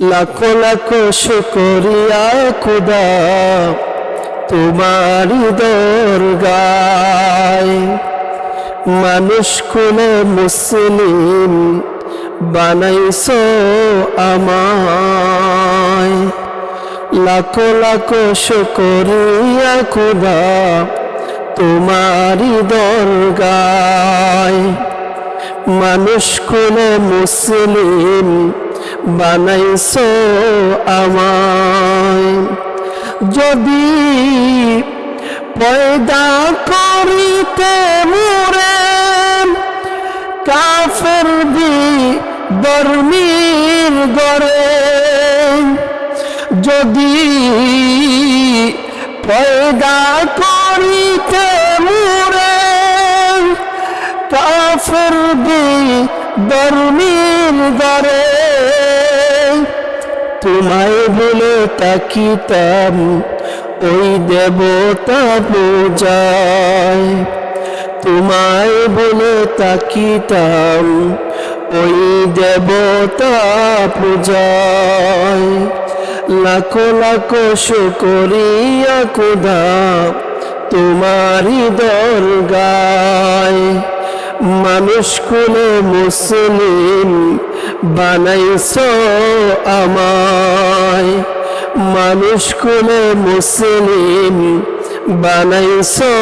লাখো লাখো শুকরিয়া খুদা তোমারি দরগায়। মানুষ কুলে মুসলিম বানাইছো আমায়। লাখো লাখো শুকরিয়া খুদা তোমারি দরগায়। মানুষ কোনে মুসলিম বানাইছো আমায়। যদি পয়দা করিতে মোরে, কাফের দি বর্মির গড়ে যদি পয়দা করিতে মোরে, কাফের তোমায় বলে তাকিতাম, ওই দেবতা পূজায়। তোমায় বলে তাকিতাম, ওই দেবতা পূজায়। লাখো লাখো শুকরিয়া কুদা তোমারি দরগায়। মানুষ কুলে মুসলিম বানাইছো আমায়। মানুষ কুলে মুসলিম বানাইছো